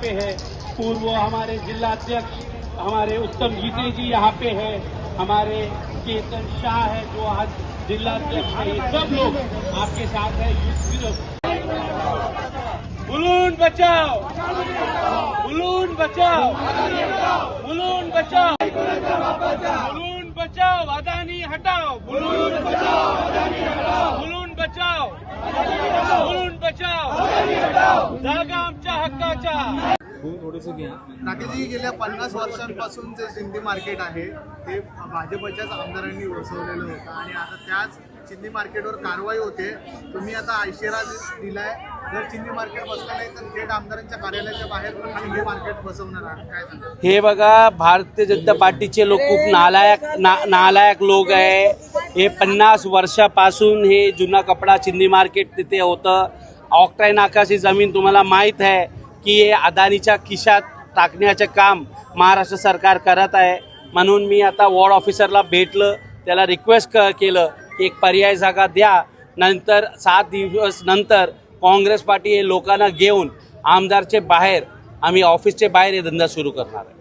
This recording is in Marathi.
पे है। पूर्व हमारे जिलाध्यक्ष हमारे उत्तम जीते जी यहाँ पे है। हमारे केतन शाह है, जो आज जिलाध्यक्ष है। सब लोग आपके साथ है। बुलून बचाओ। बुलून बचाओ। बुलून बचाओ। बुलून बचाओ। अदानी हटाओ। बुलून बचाओ। जागा आमच्या हक्काच्या. राकेशजी गेल्या पन्नास वर्षांपासून जे चिंदी मार्केट आहे ते भाजपच्याच आमदारांनी वसवलेलं होतं. आणि आता त्याच चिंदी मार्केटवर कारवाई होते. तुम्ही आता इशारा दिलाय. जर चिंदी मार्केट बसलं नाही तर थेट आमदारांच्या कार्यालयाच्या बाहेर पण चिंदी मार्केट बसवणार आहात काय सांगा हे बघा भारतीय जनता पार्टीचे लोक खूप नालायक ना नालायक लोक आहे. हे पन्नास वर्षापासून हे जुना कपडा चिंदी मार्केट तिथे होतं. ऑक्ट्राईन आकाशी जमीन तुम्हाला माहीत आहे की हे अदानीच्या खिशात टाकण्याचे काम महाराष्ट्र सरकार करत आहे. म्हणून मी आता वॉर्ड ऑफिसरला भेटलं त्याला रिक्वेस्ट क केलं की एक पर्याय जागा द्या. नंतर सात दिवस नंतर काँग्रेस पार्टी हे लोकांना घेऊन आमदारचे बाहेर आम्ही ऑफिसचे बाहेर हे धंदा सुरू करणार आहे.